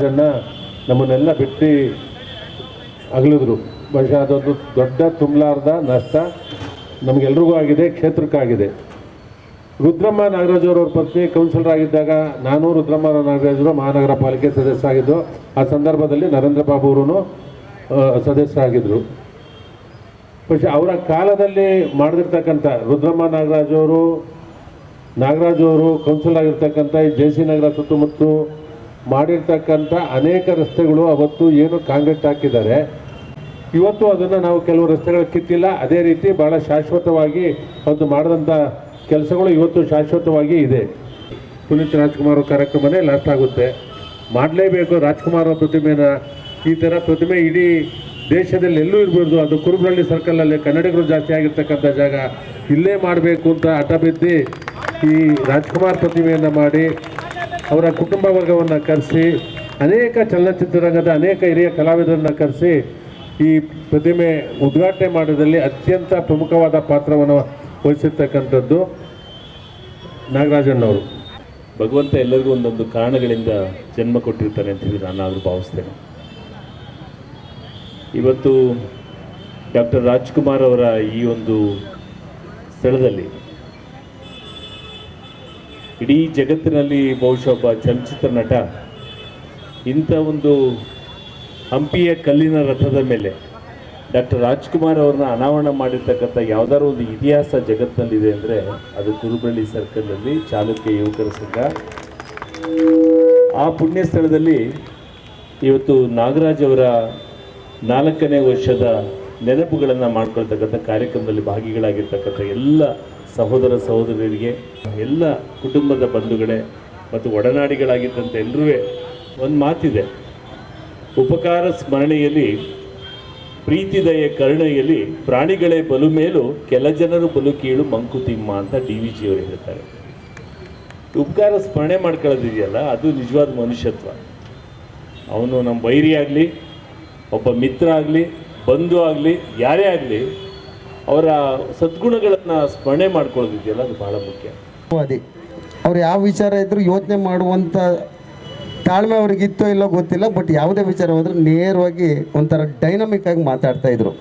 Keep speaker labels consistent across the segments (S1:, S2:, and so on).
S1: ರಾಜಣ್ಣ ನಮ್ಮನ್ನೆಲ್ಲ ಬಿಟ್ಟು ಅಗಲಿದ್ರು. ಬಹುಶಃ ಅದೊಂದು ದೊಡ್ಡ ತುಂಬಲಾರ್ದ ನಷ್ಟ ನಮಗೆಲ್ರಿಗೂ ಆಗಿದೆ, ಕ್ಷೇತ್ರಕ್ಕಾಗಿದೆ. ರುದ್ರಮ್ಮ ನಾಗರಾಜವ್ರವ್ರ ಪತ್ನಿ ಕೌನ್ಸಿಲರ್ ಆಗಿದ್ದಾಗ ನಾನು ರುದ್ರಮ್ಮ ನಾಗರಾಜರು ಮಹಾನಗರ ಪಾಲಿಕೆ ಸದಸ್ಯ ಸದಸ್ಯರಾಗಿದ್ದು ಆ ಸಂದರ್ಭದಲ್ಲಿ ನರೇಂದ್ರ ಬಾಬು ಅವರು ಸದಸ್ಯರಾಗಿದ್ದರು ಪಕ್ಷೆ ಅವರ ಕಾಲದಲ್ಲಿ ಮಾಡದಿರ್ತಕ್ಕಂಥ ರುದ್ರಮ್ಮ ನಾಗರಾಜವರು ನಾಗರಾಜವರು ಕೌನ್ಸಿಲರ್ ಆಗಿರ್ತಕ್ಕಂಥ ಈ ಜೆ ಸಿ ನಗರ ಸುತ್ತಮುತ್ತು ಮಾಡಿರ್ತಕ್ಕಂಥ ಅನೇಕ ರಸ್ತೆಗಳು ಅವತ್ತು ಏನು ಕಾಂಕ್ರೀಟ್ ಹಾಕಿದ್ದಾರೆ. ಇವತ್ತು ಅದನ್ನು ನಾವು ಕೆಲವು ರಸ್ತೆಗಳು ಕಿತ್ತಿಲ್ಲ. ಅದೇ ರೀತಿ ಭಾಳ ಶಾಶ್ವತವಾಗಿ ಅವತ್ತು ಮಾಡಿದಂಥ ಕೆಲಸಗಳು ಇವತ್ತು ಶಾಶ್ವತವಾಗಿ ಇದೆ. ಪುನೀತ್ ರಾಜ್ಕುಮಾರ್ ಕಾರ್ಯಕ್ರಮನೇ ಲಾಸ್ಟ್ ಆಗುತ್ತೆ. ಮಾಡಲೇಬೇಕು ರಾಜ್ಕುಮಾರ್ ಪ್ರತಿಮೆನ. ಈ ಥರ ಪ್ರತಿಮೆ ಇಡೀ ದೇಶದಲ್ಲಿ ಎಲ್ಲೂ ಇರಬಾರ್ದು. ಅದು ಕುರುಬಳ್ಳಿ ಸರ್ಕಲಲ್ಲಿ ಕನ್ನಡಿಗರು ಜಾಸ್ತಿ ಆಗಿರ್ತಕ್ಕಂಥ ಜಾಗ. ಇಲ್ಲೇ ಮಾಡಬೇಕು ಅಂತ ಹಠ ಬಿದ್ದು ಈ ರಾಜ್ಕುಮಾರ್ ಪ್ರತಿಮೆಯನ್ನು ಮಾಡಿ ಅವರ ಕುಟುಂಬ ವರ್ಗವನ್ನು ಕರೆಸಿ, ಅನೇಕ ಚಲನಚಿತ್ರರಂಗದ ಅನೇಕ ಹಿರಿಯ ಕಲಾವಿದರನ್ನು ಕರೆಸಿ, ಈ ಪ್ರತಿಮೆ ಉದ್ಘಾಟನೆ ಮಾಡೋದ್ರಲ್ಲಿ ಅತ್ಯಂತ ಪ್ರಮುಖವಾದ ಪಾತ್ರವನ್ನು ವಹಿಸಿರ್ತಕ್ಕಂಥದ್ದು ನಾಗರಾಜಣ್ಣವರು.
S2: ಭಗವಂತ ಎಲ್ಲರಿಗೂ ಒಂದೊಂದು ಕಾರಣಗಳಿಂದ ಜನ್ಮ ಕೊಟ್ಟಿರ್ತಾನೆ ಅಂತ ಹೇಳಿ ನಾನಾದರೂ ಭಾವಿಸ್ತೇನೆ. ಇವತ್ತು ಡಾಕ್ಟರ್ ರಾಜ್ಕುಮಾರ್ ಅವರ ಈ ಒಂದು ಸ್ಥಳದಲ್ಲಿ ಇಡೀ ಜಗತ್ತಿನಲ್ಲಿ ಬಹುಶಃ ಒಬ್ಬ ಚಲನಚಿತ್ರ ನಟ, ಇಂಥ ಒಂದು ಹಂಪಿಯ ಕಲ್ಲಿನ ರಥದ ಮೇಲೆ ಡಾಕ್ಟರ್ ರಾಜ್ಕುಮಾರ್ ಅವ್ರನ್ನ ಅನಾವರಣ ಮಾಡಿರ್ತಕ್ಕಂಥ ಯಾವುದಾದ್ರು ಒಂದು ಇತಿಹಾಸ ಜಗತ್ತಿನಲ್ಲಿದೆ ಅಂದರೆ ಅದು ಕುರುಬಳ್ಳಿ ಸರ್ಕಲಲ್ಲಿ ಚಾಲುಕ್ಯ ಯುವಕರ ಸಂಘ. ಆ ಪುಣ್ಯ ಸ್ಥಳದಲ್ಲಿ ಇವತ್ತು ನಾಗರಾಜ್ ಅವರ ನಾಲ್ಕನೇ ವರ್ಷದ ನೆನಪುಗಳನ್ನು ಮಾಡ್ಕೊಳ್ತಕ್ಕಂಥ ಕಾರ್ಯಕ್ರಮದಲ್ಲಿ ಭಾಗಿಗಳಾಗಿರ್ತಕ್ಕಂಥ ಎಲ್ಲ ಸಹೋದರ ಸಹೋದರರಿಗೆ ಎಲ್ಲ ಕುಟುಂಬದ ಬಂಧುಗಳೇ ಮತ್ತು ಒಡನಾಡಿಗಳಾಗಿದ್ದಂಥ ಎಲ್ಲರೂ ಒಂದು ಮಾತಿದೆ. ಉಪಕಾರ ಸ್ಮರಣೆಯಲ್ಲಿ, ಪ್ರೀತಿದಯ ಕರುಣೆಯಲ್ಲಿ ಪ್ರಾಣಿಗಳೇ ಬಲು ಮೇಲೂ, ಕೆಲ ಜನರು ಬಲು ಕೀಳು ಮಂಕುತಿಮ್ಮ ಅಂತ ಡಿ ವಿ ಜಿಯವರು ಹೇಳ್ತಾರೆ. ಉಪಕಾರ ಸ್ಮರಣೆ ಮಾಡ್ಕೊಳ್ಳೋದಿದೆಯಲ್ಲ, ಅದು ನಿಜವಾದ ಮನುಷ್ಯತ್ವ. ಅವನು ನಮ್ಮ ವೈರಿ ಆಗಲಿ, ಒಬ್ಬ ಮಿತ್ರ ಆಗಲಿ, ಬಂಧು ಆಗಲಿ, ಯಾರೇ ಆಗಲಿ ಅವರ ಸದ್ಗುಣಗಳನ್ನು ಸ್ಮರಣೆ ಮಾಡ್ಕೊಳ್ಳೋದಿದೆಯಲ್ಲ, ಅದು ಬಹಳ ಮುಖ್ಯ.
S3: ಅವ್ರು ಯಾವ ವಿಚಾರ ಇದ್ರು ಯೋಚನೆ ಮಾಡುವಂಥ ತಾಳ್ಮೆ ಅವ್ರಿಗೆ ಇತ್ತೋ ಇಲ್ಲೋ ಗೊತ್ತಿಲ್ಲ, ಬಟ್ ಯಾವುದೇ ವಿಚಾರ ಹೋದ್ರೆ ನೇರವಾಗಿ ಒಂಥರ ಡೈನಮಿಕ್ ಆಗಿ ಮಾತಾಡ್ತಾ ಇದ್ರು.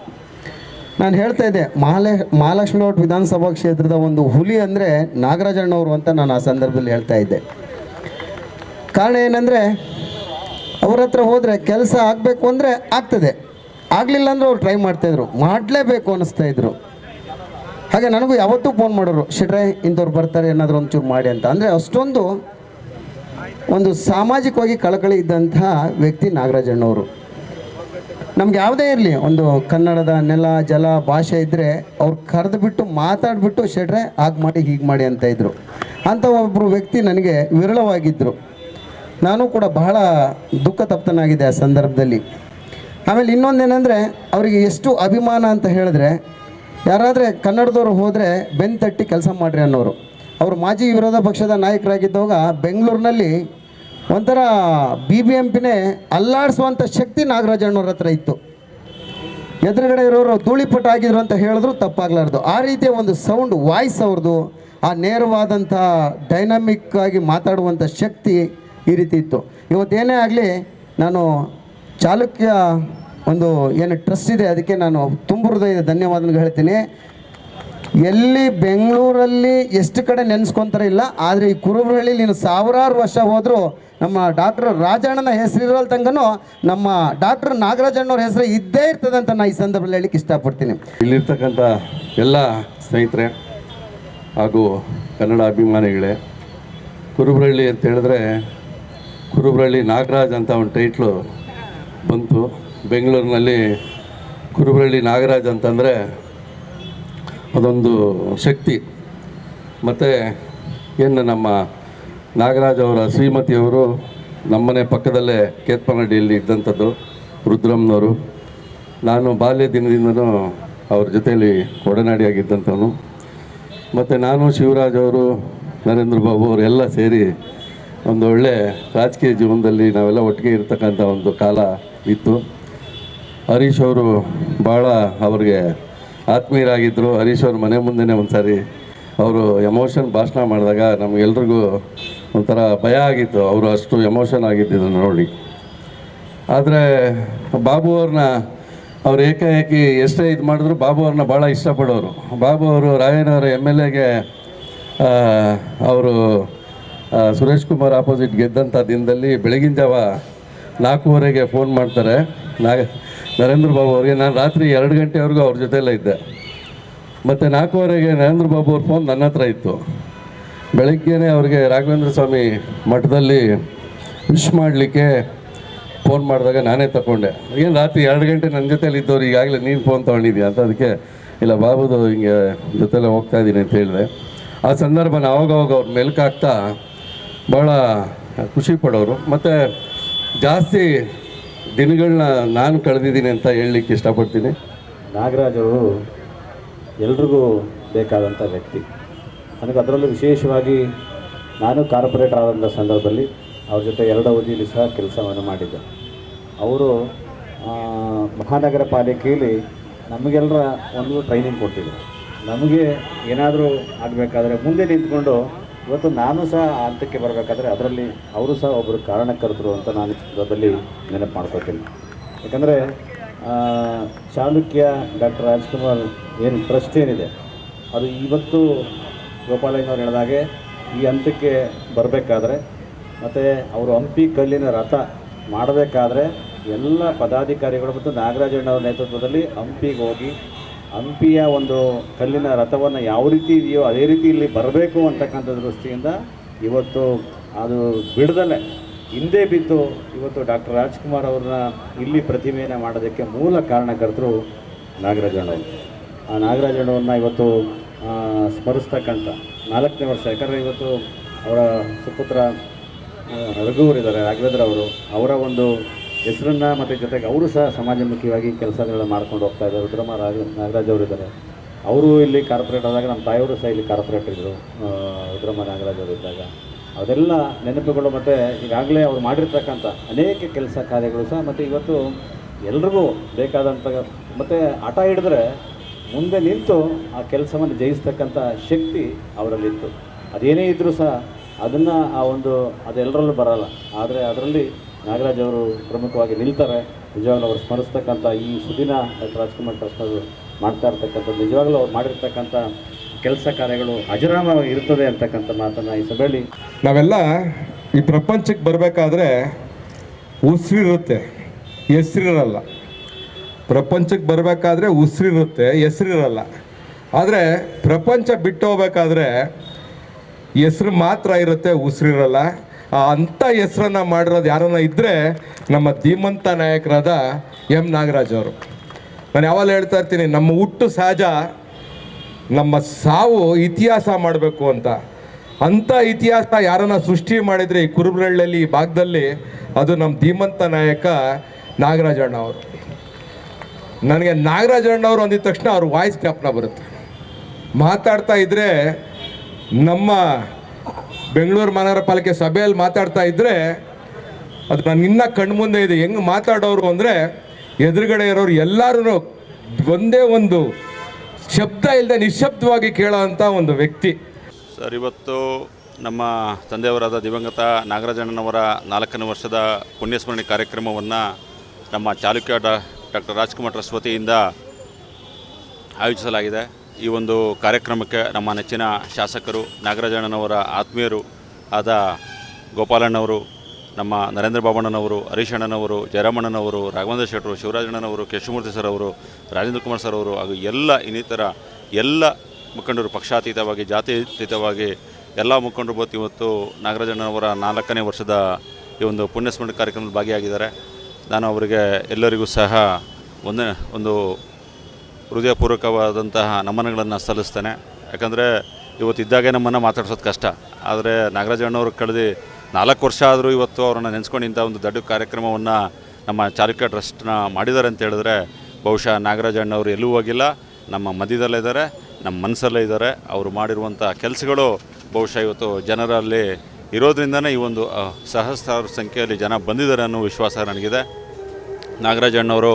S3: ನಾನು ಹೇಳ್ತಾ ಇದ್ದೆ ಮಹಾಲೇ ಮಹಾಲಕ್ಷ್ಮಿ ಲೇಔಟ್ ವಿಧಾನಸಭಾ ಕ್ಷೇತ್ರದ ಒಂದು ಹುಲಿ ಅಂದರೆ ನಾಗರಾಜಣ್ಣವರು ಅಂತ ನಾನು ಆ ಸಂದರ್ಭದಲ್ಲಿ ಹೇಳ್ತಾ ಇದ್ದೆ. ಕಾರಣ ಏನಂದರೆ, ಅವರ ಹತ್ರ ಹೋದರೆ ಕೆಲಸ ಆಗಬೇಕು ಅಂದರೆ ಆಗ್ತದೆ. ಆಗಲಿಲ್ಲ ಅಂದರೆ ಅವ್ರು ಟ್ರೈ ಮಾಡ್ತಾಯಿದ್ರು ಮಾಡಲೇಬೇಕು ಅನ್ನಿಸ್ತಾ ಇದ್ರು. ಹಾಗೆ ನನಗೂ ಯಾವತ್ತೂ ಫೋನ್ ಮಾಡೋರು, ಶಿಟ್ರೆ, ಇಂಥವ್ರು ಬರ್ತಾರೆ, ಏನಾದರೂ ಒಂಚೂರು ಮಾಡಿ ಅಂತ. ಅಂದರೆ ಅಷ್ಟೊಂದು ಒಂದು ಸಾಮಾಜಿಕವಾಗಿ ಕಳಕಳಿ ಇದ್ದಂಥ ವ್ಯಕ್ತಿ ನಾಗರಾಜಣ್ಣವರು. ನಮ್ಗೆ ಯಾವುದೇ ಇರಲಿ, ಒಂದು ಕನ್ನಡದ ನೆಲ, ಜಲ, ಭಾಷೆ ಇದ್ದರೆ ಅವ್ರು ಕರೆದು ಬಿಟ್ಟು ಮಾತಾಡಿಬಿಟ್ಟು, ಶೆಟ್ರೆ, ಹಾಗೆ ಮಾಡಿ, ಹೀಗೆ ಮಾಡಿ ಅಂತ ಇದ್ದರು ಅಂಥ ಒಬ್ಬರು ವ್ಯಕ್ತಿ ನನಗೆ ವಿರಳವಾಗಿದ್ದರು ನಾನು ಕೂಡ ಬಹಳ ದುಃಖ ತಪ್ತನಾಗಿದೆ ಆ ಸಂದರ್ಭದಲ್ಲಿ. ಆಮೇಲೆ ಇನ್ನೊಂದೇನೆಂದರೆ ಅವರಿಗೆ ಎಷ್ಟು ಅಭಿಮಾನ ಅಂತ ಹೇಳಿದ್ರೆ, ಯಾರಾದರೆ ಕನ್ನಡದವರು ಹೋದರೆ ಬೆನ್ ತಟ್ಟಿ ಕೆಲಸ ಮಾಡ್ರಿ ಅನ್ನೋರು. ಅವರು ಮಾಜಿ ವಿರೋಧ ಪಕ್ಷದ ನಾಯಕರಾಗಿದ್ದಾಗ ಬೆಂಗಳೂರಿನಲ್ಲಿ ಒಂಥರ ಬಿ ಬಿ ಎಂ ಪಿನೇ ಅಲ್ಲಾಡಿಸುವಂಥ ಶಕ್ತಿ ನಾಗರಾಜಣ್ಣವ್ರ ಹತ್ರ ಇತ್ತು. ಎದುರುಗಡೆ ಇರೋರು ಧೂಳಿಪಟ ಆಗಿದ್ರು ಅಂತ ಹೇಳಿದ್ರು ತಪ್ಪಾಗಲಾರ್ದು. ಆ ರೀತಿಯ ಒಂದು ಸೌಂಡ್ ವಾಯ್ಸ್ ಅವ್ರದ್ದು ಆ ನೇರವಾದಂಥ ಡೈನಾಮಿಕ್ ಆಗಿ ಮಾತಾಡುವಂಥ ಶಕ್ತಿ ಈ ರೀತಿ ಇತ್ತು. ಇವತ್ತೇನೇ ಆಗಲಿ ನಾನು ಚಾಲುಕ್ಯ ಒಂದು ಏನು ಟ್ರಸ್ಟ್ ಇದೆ, ಅದಕ್ಕೆ ನಾನು ತುಂಬ ಹೃದಯದ ಧನ್ಯವಾದಗಳು ಹೇಳ್ತೀನಿ. ಎಲ್ಲಿ ಬೆಂಗಳೂರಲ್ಲಿ ಎಷ್ಟು ಕಡೆ ನೆನೆಸ್ಕೊಂತಾರೆ ಇಲ್ಲ, ಆದರೆ ಈ ಕುರುಬರಳ್ಳಿ ನೀನು ಸಾವಿರಾರು ವರ್ಷ ಹೋದರೂ ನಮ್ಮ ಡಾಕ್ಟರ್ ರಾಜಣ್ಣನ ಹೆಸರಿರೋ ತನಕನೂ ನಮ್ಮ ಡಾಕ್ಟರ್ ನಾಗರಾಜಣ್ಣವ್ರ ಹೆಸರು ಇದ್ದೇ ಇರ್ತದೆ ಅಂತ ನಾನು ಈ ಸಂದರ್ಭದಲ್ಲಿ ಹೇಳಿಕ್ಕೆ ಇಷ್ಟಪಡ್ತೀನಿ.
S4: ಇಲ್ಲಿರ್ತಕ್ಕಂಥ ಎಲ್ಲ ಸ್ನೇಹಿತರೆ ಹಾಗೂ ಕನ್ನಡ ಅಭಿಮಾನಿಗಳೇ ಕುರುಬರಳ್ಳಿ ಅಂತ ಹೇಳಿದ್ರೆ ಕುರುಬರಳ್ಳಿ ನಾಗರಾಜ್ ಅಂತ ಒಂದು ಟೈಟ್ಲು ಬಂತು. ಬೆಂಗಳೂರಿನಲ್ಲಿ ಕುರುಬಳ್ಳಿ ನಾಗರಾಜ್ ಅಂತಂದರೆ ಅದೊಂದು ಶಕ್ತಿ. ಮತ್ತು ಏನು ನಮ್ಮ ನಾಗರಾಜ್ ಅವರ ಶ್ರೀಮತಿಯವರು ನಮ್ಮನೆ ಪಕ್ಕದಲ್ಲೇ ಕೇತ್ಪನಹಳ್ಳಿಯಲ್ಲಿ ಇದ್ದಂಥದ್ದು ರುದ್ರಮ್ನವರು ನಾನು ಬಾಲ್ಯ ದಿನದಿಂದನೂ ಅವ್ರ ಜೊತೆಯಲ್ಲಿ ಒಡನಾಡಿಯಾಗಿದ್ದಂಥವನು. ಮತ್ತು ನಾನು ಶಿವರಾಜ್ ಅವರು, ನರೇಂದ್ರ ಬಾಬು ಅವರು ಎಲ್ಲ ಸೇರಿ ಒಂದು ಒಳ್ಳೆ ರಾಜಕೀಯ ಜೀವನದಲ್ಲಿ ನಾವೆಲ್ಲ ಒಟ್ಟಿಗೆ ಇರತಕ್ಕಂಥ ಒಂದು ಕಾಲ ಇತ್ತು. ಹರೀಶ್ ಅವರು ಭಾಳ ಅವ್ರಿಗೆ ಆತ್ಮೀಯರಾಗಿದ್ದರು ಹರೀಶ್ ಅವ್ರ ಮನೆ ಮುಂದೆನೇ ಒಂದು ಸಾರಿ ಅವರು ಎಮೋಷನ್ ಭಾಷಣ ಮಾಡಿದಾಗ ನಮಗೆಲ್ರಿಗೂ ಒಂಥರ ಭಯ ಆಗಿತ್ತು. ಅವರು ಅಷ್ಟು ಎಮೋಷನ್ ಆಗಿದ್ದಿದ್ದು ನೋಡಿ. ಆದರೆ ಬಾಬು ಅವ್ರನ್ನ ಅವ್ರು ಏಕಾಏಕಿ ಎಷ್ಟೇ ಇದು ಮಾಡಿದ್ರು ಬಾಬು ಅವ್ರನ್ನ ಭಾಳ ಇಷ್ಟಪಡೋರು. ಬಾಬು ಅವರು ರಾಯನವರ ಎಂ ಎಲ್ ಎಗೆ ಅವರು ಸುರೇಶ್ ಕುಮಾರ್ ಆಪೋಸಿಟ್ ಗೆದ್ದಂಥ ದಿನದಲ್ಲಿ ಬೆಳಗಿನ ಜಾವ ನಾಲ್ಕೂವರೆಗೆ ಫೋನ್ ಮಾಡ್ತಾರೆ. ನಾಗ, ನರೇಂದ್ರ ಬಾಬು ಅವರಿಗೆ ನಾನು ರಾತ್ರಿ ಎರಡು ಗಂಟೆವರೆಗೂ ಅವ್ರ ಜೊತೆಯಲ್ಲೇ ಇದ್ದೆ. ಮತ್ತು ನಾಲ್ಕೂವರೆಗೆ ನರೇಂದ್ರ ಬಾಬು ಅವ್ರ ಫೋನ್ ನನ್ನ ಹತ್ರ ಇತ್ತು. ಬೆಳಗ್ಗೆನೇ ಅವ್ರಿಗೆ ರಾಘವೇಂದ್ರ ಸ್ವಾಮಿ ಮಠದಲ್ಲಿ ವಿಶ್ ಮಾಡಲಿಕ್ಕೆ ಫೋನ್ ಮಾಡಿದಾಗ ನಾನೇ ತಗೊಂಡೆ ಏನು ರಾತ್ರಿ ಎರಡು ಗಂಟೆ ನನ್ನ ಜೊತೆಲಿ ಇದ್ದವ್ರು, ಈಗಾಗಲೇ ನೀನು ಫೋನ್ ತೊಗೊಂಡಿದ್ಯಾ ಅಂತ ಅದಕ್ಕೆ, ಇಲ್ಲ ಬಾಬುದು ಹಿಂಗೆ ಜೊತೆಲೆ ಹೋಗ್ತಾ ಇದ್ದೀನಿ ಅಂತ ಹೇಳಿದೆ. ಆ ಸಂದರ್ಭನ ಅವಾಗವಾಗ ಅವ್ರ ಮೆಲುಕಾಗ್ತಾ ಭಾಳ ಖುಷಿ ಪಡೋರು. ಮತ್ತು ಜಾಸ್ತಿ ದಿನಗಳನ್ನ ನಾನು ಕಳೆದಿದ್ದೀನಿ ಅಂತ ಹೇಳಲಿಕ್ಕೆ ಇಷ್ಟಪಡ್ತೀನಿ.
S5: ನಾಗರಾಜ್ ಅವರು ಎಲ್ರಿಗೂ ಬೇಕಾದಂಥ ವ್ಯಕ್ತಿ. ನನಗೆ ಅದರಲ್ಲೂ ವಿಶೇಷವಾಗಿ ನಾನು ಕಾರ್ಪೊರೇಟರ್ ಆದಂಥ ಸಂದರ್ಭದಲ್ಲಿ ಅವ್ರ ಜೊತೆ ಎರಡು ಅವಧಿಯಲ್ಲಿ ಸಹ ಕೆಲಸವನ್ನು ಮಾಡಿದ್ದೆ. ಅವರು ಮಹಾನಗರ ಪಾಲಿಕೆಯಲ್ಲಿ ನಮಗೆಲ್ಲರ ಒಂದು ಟ್ರೈನಿಂಗ್ ಕೊಟ್ಟಿದ್ದರು ನಮಗೆ ಏನಾದರೂ ಆಗಬೇಕಾದ್ರೆ ಮುಂದೆ ನಿಂತ್ಕೊಂಡು ಇವತ್ತು ನಾನು ಸಹ ಆ ಹಂತಕ್ಕೆ ಬರಬೇಕಾದ್ರೆ ಅದರಲ್ಲಿ ಅವರು ಸಹ ಒಬ್ಬರು ಕಾರಣಕರ್ತರು ಅಂತ ನಾನು ಚಿತ್ರದಲ್ಲಿ ನೆನಪು ಮಾಡ್ಕೋತೀನಿ ಯಾಕಂದರೆ ಚಾಲುಕ್ಯ ಡಾಕ್ಟರ್ ರಾಜ್ಕುಮಾರ್ ಏನು ಟ್ರಸ್ಟ್ ಏನಿದೆ, ಅದು ಇವತ್ತು ಗೋಪಾಲಯ್ಯನವ್ರು ಹೇಳಿದಾಗೆ ಈ ಹಂತಕ್ಕೆ ಬರಬೇಕಾದ್ರೆ, ಮತ್ತು ಅವರು ಹಂಪಿ ಕಲ್ಲಿನ ರಥ ಮಾಡಬೇಕಾದ್ರೆ ಎಲ್ಲ ಪದಾಧಿಕಾರಿಗಳು ಮತ್ತು ನಾಗರಾಜಣ್ಣವ್ರ ನೇತೃತ್ವದಲ್ಲಿ ಹಂಪಿಗೆ ಹೋಗಿ ಹಂಪಿಯ ಒಂದು ಕಲ್ಲಿನ ರಥವನ್ನು ಯಾವ ರೀತಿ ಇದೆಯೋ ಅದೇ ರೀತಿ ಇಲ್ಲಿ ಬರಬೇಕು ಅಂತಕ್ಕಂಥ ದೃಷ್ಟಿಯಿಂದ ಇವತ್ತು ಅದು ಬಿಡದಲ್ಲೇ. ಹಿಂದೆ ಬಿದ್ದು ಇವತ್ತು ಡಾಕ್ಟರ್ ರಾಜ್ಕುಮಾರ್ ಅವ್ರನ್ನ ಇಲ್ಲಿ ಪ್ರತಿಮೆಯನ್ನು ಮಾಡೋದಕ್ಕೆ ಮೂಲ ಕಾರಣಕರ್ತರು ನಾಗರಾಜಣ್ಣವರು ಆ ನಾಗರಾಜಣ್ಣವ್ರನ್ನ ಇವತ್ತು ಸ್ಮರಿಸ್ತಕ್ಕಂಥ ನಾಲ್ಕನೇ ವರ್ಷ, ಯಾಕಂದರೆ ಇವತ್ತು ಅವರ ಸುಪುತ್ರ ರಘುವರಿದ್ದಾರೆ ರಾಘವೇಂದ್ರ ಅವರು, ಅವರ ಒಂದು ಹೆಸರನ್ನು ಮತ್ತು ಜೊತೆಗೆ ಅವರು ಸಹ ಸಮಾಜಮುಖಿಯಾಗಿ ಕೆಲಸಗಳನ್ನ ಮಾಡ್ಕೊಂಡು ಹೋಗ್ತಾ ಇದ್ದಾರೆ. ರುದ್ರಮ ರಾಜ ನಾಗರಾಜ್ ಅವರು ಇದ್ದಾರೆ. ಅವರು ಇಲ್ಲಿ ಕಾರ್ಪೊರೇಟ್ ಆದಾಗ, ನಮ್ಮ ತಾಯಿಯವರು ಸಹ ಇಲ್ಲಿ ಕಾರ್ಪೊರೇಟ್ ಇದ್ದರು. ರುದ್ರಮ ನಾಗರಾಜ್ ಅವರು ಇದ್ದಾಗ. ಅದೆಲ್ಲ ನೆನಪುಗಳು ಮತ್ತು ಈಗಾಗಲೇ ಅವ್ರು ಮಾಡಿರ್ತಕ್ಕಂಥ ಅನೇಕ ಕೆಲಸ ಕಾರ್ಯಗಳು ಸಹ ಮತ್ತು ಇವತ್ತು ಎಲ್ರಿಗೂ ಬೇಕಾದಂಥ ಮತ್ತು ಹಠ ಹಿಡಿದ್ರೆ ಮುಂದೆ ನಿಂತು ಆ ಕೆಲಸವನ್ನು ಜಯಿಸ್ತಕ್ಕಂಥ ಶಕ್ತಿ ಅವರಲ್ಲಿತ್ತು. ಅದೇನೇ ಇದ್ದರೂ ಸಹ ಅದನ್ನು ಆ ಒಂದು ಅದೆಲ್ಲರಲ್ಲೂ ಬರಲ್ಲ. ಆದರೆ ಅದರಲ್ಲಿ ನಾಗರಾಜ್ ಅವರು ಪ್ರಮುಖವಾಗಿ ನಿಲ್ತಾರೆ. ನಿಜವಾಗ್ಲೂ ಅವರು ಸ್ಮರಿಸ್ತಕ್ಕಂಥ ಈ ಸುದಿನ ಡಾಕ್ಟರ್ ರಾಜ್ಕುಮಾರ್ ಟ್ರಸ್ಟ್ ಅವರು ಮಾಡ್ತಾ ಇರ್ತಕ್ಕಂಥದ್ದು. ನಿಜವಾಗ್ಲೂ ಅವ್ರು ಮಾಡಿರ್ತಕ್ಕಂಥ ಕೆಲಸ ಕಾರ್ಯಗಳು ಅಜರಾಮವಾಗಿ ಇರ್ತದೆ ಅಂತಕ್ಕಂಥ ಮಾತನ್ನು ಈ ಸಭೆಯಲ್ಲಿ
S6: ನಾವೆಲ್ಲ ಈ ಪ್ರಪಂಚಕ್ಕೆ ಬರಬೇಕಾದ್ರೆ ಉಸಿರಿರುತ್ತೆ ಹೆಸರಿರಲ್ಲ. ಪ್ರಪಂಚಕ್ಕೆ ಬರಬೇಕಾದ್ರೆ ಉಸಿರಿರುತ್ತೆ ಹೆಸರಿರಲ್ಲ. ಆದರೆ ಪ್ರಪಂಚ ಬಿಟ್ಟು ಹೋಗ್ಬೇಕಾದ್ರೆ ಹೆಸ್ರು ಮಾತ್ರ ಇರುತ್ತೆ ಉಸಿರಿರಲ್ಲ ಅಂಥ ಹೆಸರನ್ನ ಮಾಡಿರೋದು ಯಾರನ್ನ ಇದ್ದರೆ ನಮ್ಮ ಧೀಮಂತ ನಾಯಕರಾದ ಎಂ ನಾಗರಾಜ್ ಅವರು. ನಾನು ಯಾವಾಗ ಹೇಳ್ತಾ ಇರ್ತೀನಿ, ನಮ್ಮ ಹುಟ್ಟು ಸಹಜ, ನಮ್ಮ ಸಾವು ಇತಿಹಾಸ ಮಾಡಬೇಕು ಅಂತ. ಅಂಥ ಇತಿಹಾಸ ಯಾರನ್ನ ಸೃಷ್ಟಿ ಮಾಡಿದರೆ ಈ ಕುರುಬರಳ್ಳಿ ಈ ಭಾಗದಲ್ಲಿ, ಅದು ನಮ್ಮ ಧೀಮಂತ ನಾಯಕ ನಾಗರಾಜಣ್ಣ ಅವರು. ನನಗೆ ನಾಗರಾಜಣ್ಣ ಅವರು ಅಂದಿದ ತಕ್ಷಣ ಅವ್ರ ವಾಯ್ಸ್ ಕ್ಯಾಪ್ನ ಬರುತ್ತೆ. ಮಾತಾಡ್ತಾ ಇದ್ದರೆ ನಮ್ಮ ಬೆಂಗಳೂರು ಮಹಾನಗರ ಪಾಲಿಕೆ ಸಭೆಯಲ್ಲಿ ಮಾತಾಡ್ತಾ ಇದ್ದರೆ ಅದು ನಾನು ಇನ್ನ ಕಣ್ಮುಂದೆ ಇದೆ. ಹೆಂಗೆ ಮಾತಾಡೋರು ಅಂದರೆ, ಎದುರುಗಡೆ ಇರೋರು ಎಲ್ಲರೂ ಒಂದೇ ಒಂದು ಶಬ್ದ ಇಲ್ಲದೆ ನಿಶಬ್ದವಾಗಿ ಕೇಳೋ ಅಂಥ ಒಂದು ವ್ಯಕ್ತಿ.
S7: ಸರ್, ಇವತ್ತು ನಮ್ಮ ತಂದೆಯವರಾದ ದಿವಂಗತ ನಾಗರಾಜಣ್ಣನವರ ನಾಲ್ಕನೇ ವರ್ಷದ ಪುಣ್ಯಸ್ಮರಣೆ ಕಾರ್ಯಕ್ರಮವನ್ನು ನಮ್ಮ ಚಾಲುಕ್ಯ ಡಾಕ್ಟರ್ ರಾಜ್ಕುಮಾರ್ ಟ್ರಸ್ಟ್ ಆಯೋಜಿಸಲಾಗಿದೆ. ಈ ಒಂದು ಕಾರ್ಯಕ್ರಮಕ್ಕೆ ನಮ್ಮ ನೆಚ್ಚಿನ ಶಾಸಕರು ನಾಗರಾಜಣ್ಣನವರ ಆತ್ಮೀಯರು ಆದ ಗೋಪಾಲಣ್ಣವರು, ನಮ್ಮ ನರೇಂದ್ರ ಬಾಬಣ್ಣನವರು ಹರೀಶಣ್ಣನವರು ಜಯರಾಮಣ್ಣನವರು, ರಾಘವೇಂದ್ರ ಶೆಟ್ಟರು, ಶಿವರಾಜಣ್ಣನವರು, ಕೇಶವಮೂರ್ತಿ ಸರ್ ಅವರು, ರಾಜೇಂದ್ರ ಕುಮಾರ್ ಸರ್ ಅವರು ಹಾಗೂ ಎಲ್ಲ ಇನ್ನಿತರ ಎಲ್ಲ ಮುಖಂಡರು ಪಕ್ಷಾತೀತವಾಗಿ ಜಾತ್ಯತೀತವಾಗಿ ಎಲ್ಲ ಮುಖಂಡರು ಬತ್ತು ಇವತ್ತು ನಾಗರಾಜಣ್ಣನವರ ನಾಲ್ಕನೇ ವರ್ಷದ ಈ ಒಂದು ಪುಣ್ಯಸ್ಮರಣೆ ಕಾರ್ಯಕ್ರಮದಲ್ಲಿ ಭಾಗಿಯಾಗಿದ್ದಾರೆ. ನಾನು ಅವರಿಗೆ ಎಲ್ಲರಿಗೂ ಸಹ ಒಂದೇ ಒಂದು ಹೃದಯಪೂರ್ವಕವಾದಂತಹ ನಮನಗಳನ್ನು ಸಲ್ಲಿಸ್ತೇನೆ. ಯಾಕಂದರೆ ಇವತ್ತಿದ್ದಾಗೆ ನಮ್ಮನ್ನು ಮಾತಾಡ್ಸೋದು ಕಷ್ಟ. ಆದರೆ ನಾಗರಾಜಣ್ಣವರು ಕಳೆದು ನಾಲ್ಕು ವರ್ಷ ಆದರೂ ಇವತ್ತು ಅವರನ್ನು ನೆನೆಸ್ಕೊಂಡು ಇಂಥ ಒಂದು ದೊಡ್ಡ ಕಾರ್ಯಕ್ರಮವನ್ನು ನಮ್ಮ ಚಾಲುಕ್ಯ ಟ್ರಸ್ಟ್ನ ಮಾಡಿದ್ದಾರೆ ಅಂತ ಹೇಳಿದ್ರೆ ಬಹುಶಃ ನಾಗರಾಜಣ್ಣವರು ಎಲ್ಲೂ ಹೋಗಿಲ್ಲ. ನಮ್ಮ ಮಧ್ಯದಲ್ಲೇ ಇದ್ದಾರೆ, ನಮ್ಮ ಮನಸ್ಸಲ್ಲೇ ಇದ್ದಾರೆ. ಅವರು ಮಾಡಿರುವಂಥ ಕೆಲಸಗಳು ಬಹುಶಃ ಇವತ್ತು ಜನರಲ್ಲಿ ಇರೋದ್ರಿಂದನೇ ಈ ಒಂದು ಸಹಸ್ರಾರು ಸಂಖ್ಯೆಯಲ್ಲಿ ಜನ ಬಂದಿದ್ದಾರೆ ಅನ್ನೋ ವಿಶ್ವಾಸ ನನಗಿದೆ. ನಾಗರಾಜಣ್ಣವರು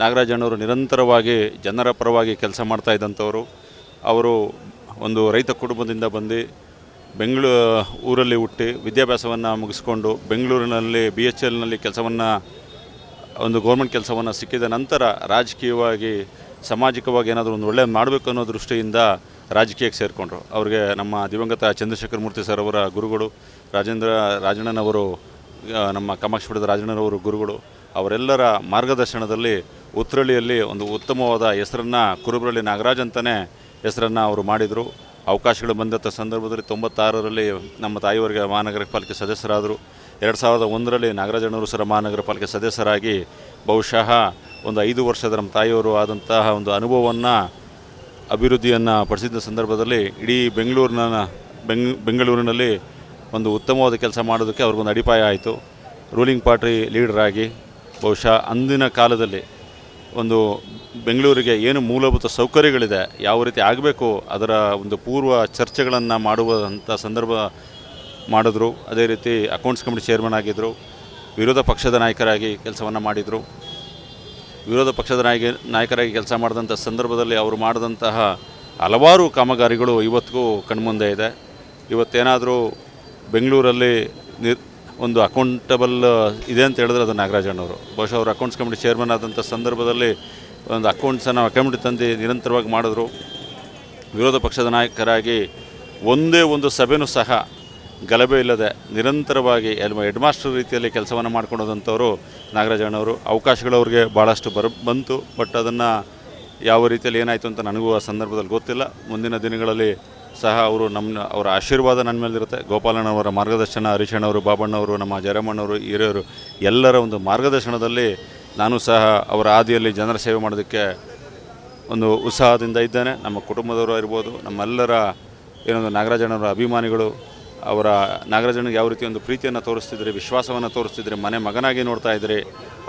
S7: ನಾಗರಾಜಣ್ಣವರು ನಿರಂತರವಾಗಿ ಜನರ ಪರವಾಗಿ ಕೆಲಸ ಮಾಡ್ತಾ ಇದ್ದಂಥವರು. ಅವರು ಒಂದು ರೈತ ಕುಟುಂಬದಿಂದ ಬಂದು ಬೆಂಗಳೂ, ಊರಲ್ಲಿ ಹುಟ್ಟಿ ವಿದ್ಯಾಭ್ಯಾಸವನ್ನು ಮುಗಿಸ್ಕೊಂಡು ಬೆಂಗಳೂರಿನಲ್ಲಿ ಬಿ ಎಚ್ ಎಲ್ನಲ್ಲಿ ಕೆಲಸವನ್ನು, ಒಂದು ಗೌರ್ಮೆಂಟ್ ಕೆಲಸವನ್ನು ಸಿಕ್ಕಿದ ನಂತರ ರಾಜಕೀಯವಾಗಿ, ಸಾಮಾಜಿಕವಾಗಿ ಏನಾದರೂ ಒಂದು ಒಳ್ಳೆಯ ಮಾಡಬೇಕು ಅನ್ನೋ ದೃಷ್ಟಿಯಿಂದ ರಾಜಕೀಯಕ್ಕೆ ಸೇರಿಕೊಂಡ್ರು. ಅವರಿಗೆ ನಮ್ಮ ದಿವಂಗತ ಚಂದ್ರಶೇಖರ ಮೂರ್ತಿ ಸರ್ ಅವರ ಗುರುಗಳು, ರಾಜೇಂದ್ರ, ರಾಜಣ್ಣನವರು ನಮ್ಮ ಕಾಮಾಕ್ಷಿ ಪಡೆದ ರಾಜಣ್ಣನವರು ಗುರುಗಳು, ಅವರೆಲ್ಲರ ಮಾರ್ಗದರ್ಶನದಲ್ಲಿ ಉತ್ರಳ್ಳಿಯಲ್ಲಿ ಒಂದು ಉತ್ತಮವಾದ ಹೆಸರನ್ನು ಕುರುಬರಳ್ಳಿ ನಾಗರಾಜ್ ಅಂತಲೇ ಹೆಸರನ್ನು ಅವರು ಮಾಡಿದರು. ಅವಕಾಶಗಳು ಬಂದಂಥ ಸಂದರ್ಭದಲ್ಲಿ ತೊಂಬತ್ತಾರರಲ್ಲಿ ನಮ್ಮ ತಾಯಿಯವರಿಗೆ ಮಹಾನಗರ ಪಾಲಿಕೆ ಸದಸ್ಯರಾದರು. ಎರಡು ಸಾವಿರದ ಒಂದರಲ್ಲಿ ನಾಗರಾಜನೂರು ಸರ ಮಹಾನಗರ ಪಾಲಿಕೆ ಸದಸ್ಯರಾಗಿ ಬಹುಶಃ ಒಂದು ಐದು ವರ್ಷದ ನಮ್ಮ ತಾಯಿಯವರು ಆದಂತಹ ಒಂದು ಅನುಭವವನ್ನು, ಅಭಿವೃದ್ಧಿಯನ್ನು ಪಡಿಸಿದ್ದ ಸಂದರ್ಭದಲ್ಲಿ ಇಡೀ ಬೆಂಗಳೂರಿನ, ಬೆಂಗ್, ಬೆಂಗಳೂರಿನಲ್ಲಿ ಒಂದು ಉತ್ತಮವಾದ ಕೆಲಸ ಮಾಡೋದಕ್ಕೆ ಅವ್ರಿಗೊಂದು ಅಡಿಪಾಯ ಆಯಿತು. ರೂಲಿಂಗ್ ಪಾರ್ಟಿ ಲೀಡರಾಗಿ ಬಹುಶಃ ಅಂದಿನ ಕಾಲದಲ್ಲಿ ಒಂದು ಬೆಂಗಳೂರಿಗೆ ಏನು ಮೂಲಭೂತ ಸೌಕರ್ಯಗಳಿದೆ, ಯಾವ ರೀತಿ ಆಗಬೇಕು ಅದರ ಒಂದು ಪೂರ್ವ ಚರ್ಚೆಗಳನ್ನು ಮಾಡುವಂಥ ಸಂದರ್ಭ ಮಾಡಿದ್ರು. ಅದೇ ರೀತಿ ಅಕೌಂಟ್ಸ್ ಕಮಿಟಿ ಚೇರ್ಮನ್ ಆಗಿದ್ದರು ವಿರೋಧ ಪಕ್ಷದ ನಾಯಕರಾಗಿ ಕೆಲಸವನ್ನು ಮಾಡಿದರು. ವಿರೋಧ ಪಕ್ಷದ ನಾಯಕ ನಾಯಕರಾಗಿ ಕೆಲಸ ಮಾಡಿದಂಥ ಸಂದರ್ಭದಲ್ಲಿ ಅವರು ಮಾಡಿದಂತಹ ಹಲವಾರು ಕಾಮಗಾರಿಗಳು ಇವತ್ತಿಗೂ ಕಣ್ಮುಂದೆ ಇದೆ. ಇವತ್ತೇನಾದರೂ ಬೆಂಗಳೂರಲ್ಲಿ ನಿರ್ ಒಂದು ಅಕೌಂಟಬಲ್ ಇದೆ ಅಂತ ಹೇಳಿದ್ರೆ ಅದು ನಾಗರಾಜಣ್ಣವರು. ಬಹುಶಃ ಅವರು ಅಕೌಂಟ್ಸ್ ಕಮಿಟಿ ಚೇರ್ಮನ್ ಆದಂಥ ಸಂದರ್ಭದಲ್ಲಿ ಒಂದು ಅಕೌಂಟ್ಸನ್ನು ಕಮಿಟಿ ತಂದು ನಿರಂತರವಾಗಿ ಮಾಡಿದ್ರು. ವಿರೋಧ ಪಕ್ಷದ ನಾಯಕರಾಗಿ ಒಂದೇ ಒಂದು ಸಭೆನೂ ಸಹ ಗಲಭೆ ಇಲ್ಲದೆ ನಿರಂತರವಾಗಿ ಎಲ್- ಹೆಡ್ ಮಾಸ್ಟರ್ ರೀತಿಯಲ್ಲಿ ಕೆಲಸವನ್ನು ಮಾಡ್ಕೊಂಡೋದಂಥವರು ನಾಗರಾಜಣ್ಣವರು. ಅವಕಾಶಗಳು ಅವ್ರಿಗೆ ಭಾಳಷ್ಟು ಬರ, ಬಂತು ಬಟ್ ಅದನ್ನು ಯಾವ ರೀತಿಯಲ್ಲಿ ಏನಾಯಿತು ಅಂತ ನನಗೂ ಆ ಸಂದರ್ಭದಲ್ಲಿ ಗೊತ್ತಿಲ್ಲ. ಮುಂದಿನ ದಿನಗಳಲ್ಲಿ ಸಹ ಅವರು ನಮ್ಮ ಅವರ ಆಶೀರ್ವಾದ ನನ್ನ ಮೇಲಿರುತ್ತೆ ಗೋಪಾಲಣ್ಣವರ ಮಾರ್ಗದರ್ಶನ ಹರಿಶಣ್ಣವರು ಬಾಬಣ್ಣವರು ನಮ್ಮ ಜರಮಣ್ಣವರು ಹಿರಿಯರು, ಎಲ್ಲರ ಒಂದು ಮಾರ್ಗದರ್ಶನದಲ್ಲಿ ನಾನು ಸಹ ಅವರ ಹಾದಿಯಲ್ಲಿ ಜನರ ಸೇವೆ ಮಾಡೋದಕ್ಕೆ ಒಂದು ಉತ್ಸಾಹದಿಂದ ಇದ್ದೇನೆ. ನಮ್ಮ ಕುಟುಂಬದವರು ಇರ್ಬೋದು ನಮ್ಮೆಲ್ಲರ ಏನೊಂದು ನಾಗರಾಜಣ್ಣವರ ಅಭಿಮಾನಿಗಳು, ಅವರ ನಾಗರಾಜನಿಗೆ ಯಾವ ರೀತಿ ಒಂದು ಪ್ರೀತಿಯನ್ನು ತೋರಿಸ್ತಿದ್ರೆ, ವಿಶ್ವಾಸವನ್ನು ತೋರಿಸ್ತಿದ್ರೆ, ಮನೆ ಮಗನಾಗಿ ನೋಡ್ತಾ ಇದ್ದರೆ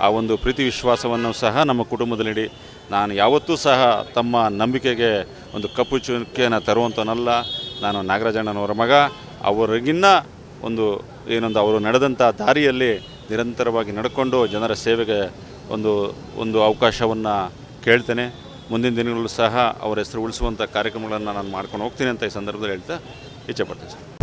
S7: ಆ ಒಂದು ಪ್ರೀತಿ ವಿಶ್ವಾಸವನ್ನು ಸಹ ನಮ್ಮ ಕುಟುಂಬದಲ್ಲಿ ನಾನು ಯಾವತ್ತೂ ಸಹ ತಮ್ಮ ನಂಬಿಕೆಗೆ ಒಂದು ಕಪ್ಪು ಚುಕ್ಕೆಯನ್ನು ತರುವಂಥವನಲ್ಲ ನಾನು ನಾಗರಾಜಣ್ಣನವರ ಮಗ. ಅವರಿಗಿನ್ನ ಒಂದು ಏನೊಂದು ಅವರು ನಡೆದಂಥ ದಾರಿಯಲ್ಲಿ ನಿರಂತರವಾಗಿ ನಡ್ಕೊಂಡು ಜನರ ಸೇವೆಗೆ ಒಂದು ಒಂದು ಅವಕಾಶವನ್ನು ಕೇಳ್ತೇನೆ. ಮುಂದಿನ ದಿನಗಳಲ್ಲೂ ಸಹ ಅವರ ಹೆಸರು ಉಳಿಸುವಂಥ ಕಾರ್ಯಕ್ರಮಗಳನ್ನು ನಾನು ಮಾಡ್ಕೊಂಡು ಹೋಗ್ತೀನಿ ಅಂತ ಈ ಸಂದರ್ಭದಲ್ಲಿ ಹೇಳ್ತಾ ಇಚ್ಛೆ ಪಡ್ತೀನಿ ಸರ್.